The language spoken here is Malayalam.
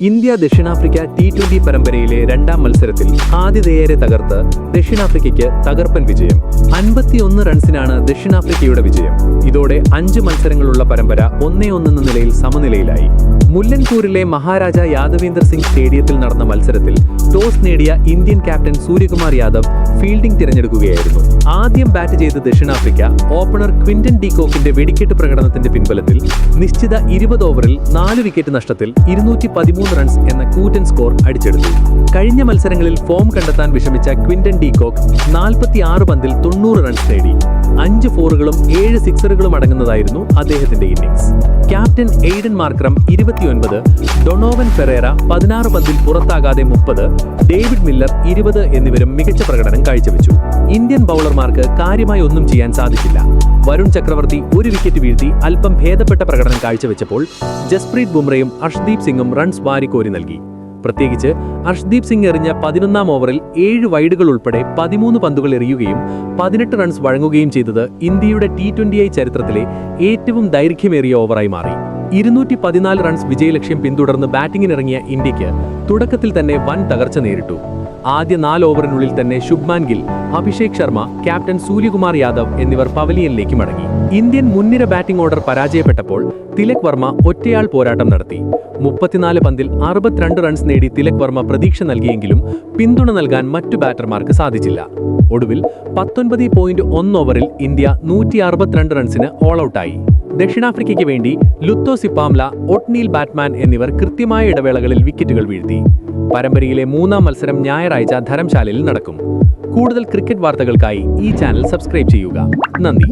ഇന്ത്യ ദക്ഷിണാഫ്രിക്ക ടി ട്വന്റി പരമ്പരയിലെ രണ്ടാം മത്സരത്തിൽ ആതിഥേയരെ തകർത്ത് ദക്ഷിണാഫ്രിക്കയ്ക്ക് തകർപ്പൻ വിജയം. അൻപത്തിയൊന്ന് റൺസിനാണ് ദക്ഷിണാഫ്രിക്കയുടെ വിജയം. ഇതോടെ അഞ്ച് മത്സരങ്ങളുള്ള പരമ്പര ഒന്നേ ഒന്നെന്ന നിലയിൽ സമനിലയിലായി. മുല്ലൻപൂരിലെ മഹാരാജ യാദവേന്ദർ സിംഗ് സ്റ്റേഡിയത്തിൽ നടന്ന മത്സരത്തിൽ ടോസ് നേടിയ Indian captain Suryakumar Yadav fielding തിരഞ്ഞെടുക്കുകയായിരുന്നു. ആദ്യം ബാറ്റ് ചെയ്ത ദക്ഷിണാഫ്രിക്ക ഓപ്പണർ ക്വിന്റൻ ഡീകോക്കിന്റെ വെടിക്കെട്ട് പ്രകടനത്തിന്റെ പിൻബലത്തിൽ നിശ്ചിത ഇരുപത് ഓവറിൽ നാല് വിക്കറ്റ് നഷ്ടത്തിൽ ഇരുന്നൂറ്റി പതിമൂന്ന് റൺസ് എന്ന കൂറ്റൻ സ്കോർ അടിച്ചെടുത്തു. കഴിഞ്ഞ മത്സരങ്ങളിൽ ഫോം കണ്ടെത്താൻ വിഷമിച്ച ക്വിന്റൻ ഡീകോക്ക് നാൽപ്പത്തി ആറ് പന്തിൽ തൊണ്ണൂറ് റൺസ് നേടി. അഞ്ച് ഫോറുകളും ഏഴ് സിക്സറുകളും അടങ്ങുന്നതായിരുന്നു അദ്ദേഹത്തിന്റെ ഇന്നിംഗ്സ് ക്യാപ്റ്റൻ എയ്ഡൻ മാർക്രം ഇരുപത്തിയൊൻപത് ഡൊണോവൻ ഫെറേറ പതിനാറ് പന്തിൽ പുറത്താകാതെ മുപ്പത് ഡേവിഡ് മില്ലർ ഇരുപത് എന്നിവരും മികച്ച പ്രകടനം കാഴ്ചവെച്ചു. ഇന്ത്യൻ ബൗളർമാർക്ക് കാര്യമായി ഒന്നും ചെയ്യാൻ സാധിച്ചില്ല. വരുൺ ചക്രവർത്തി ഒരു വിക്കറ്റ് വീഴ്ത്തി അല്പം ഭേദപ്പെട്ട പ്രകടനം കാഴ്ചവെച്ചപ്പോൾ ജസ്പ്രീത് ബുംറയും അർഷ്ദീപ് സിംഗും റൺസ് വാരിക്കോരി നൽകി. പ്രത്യേകിച്ച് അർഷ്ദീപ് സിംഗ് എറിഞ്ഞ പതിനൊന്നാം ഓവറിൽ ഏഴ് വൈഡുകൾ ഉൾപ്പെടെ പതിമൂന്ന് പന്തുകൾ എറിയുകയും പതിനെട്ട് റൺസ് വഴങ്ങുകയും ചെയ്തത് ഇന്ത്യയുടെ ടി ട്വന്റി ചരിത്രത്തിലെ ഏറ്റവും ദൈർഘ്യമേറിയ ഓവറായി മാറി. ഇരുന്നൂറ്റി പതിനാല് റൺസ് വിജയലക്ഷ്യം പിന്തുടർന്ന് ബാറ്റിംഗിനിറങ്ങിയ ഇന്ത്യയ്ക്ക് തുടക്കത്തിൽ തന്നെ വൻ തകർച്ച നേരിട്ടു. ആദ്യ നാല് ഓവറിനുള്ളിൽ തന്നെ ശുഭ്മാൻ ഗിൽ അഭിഷേക് ശർമ്മ ക്യാപ്റ്റൻ സൂര്യകുമാർ യാദവ് എന്നിവർ പവലിയനിലേക്ക് മടങ്ങി. ഇന്ത്യൻ മുൻനിര ബാറ്റിംഗ് ഓർഡർ പരാജയപ്പെട്ടപ്പോൾ തിലക് വർമ്മ ഒറ്റയാൾ പോരാട്ടം നടത്തി. മുപ്പത്തിനാല് പന്തിൽ അറുപത്തിരണ്ട് റൺസ് നേടി തിലക് വർമ്മ പ്രതീക്ഷ നൽകിയെങ്കിലും പിന്തുണ നൽകാൻ മറ്റു ബാറ്റർമാർക്ക് സാധിച്ചില്ല. ഒടുവിൽ പത്തൊൻപത് പോയിന്റ് ഒന്ന് ഓവറിൽ ഇന്ത്യ നൂറ്റി അറുപത്തിരണ്ട് റൺസിന് ഓൾ ഔട്ടായി ദക്ഷിണാഫ്രിക്കയ്ക്ക് വേണ്ടി ലുത്തോ സിപ്പാംല ഒട്നീൽ ബാറ്റ്മാൻ എന്നിവർ കൃത്യമായ ഇടവേളകളിൽ വിക്കറ്റുകൾ വീഴ്ത്തി. പരമ്പരയിലെ മൂന്നാം മത്സരം ഞായറാഴ്ച ധരംശാലയിൽ നടക്കും. കൂടുതൽ ക്രിക്കറ്റ് വാർത്തകൾക്കായി ഈ ചാനൽ സബ്സ്ക്രൈബ് ചെയ്യുക. നന്ദി.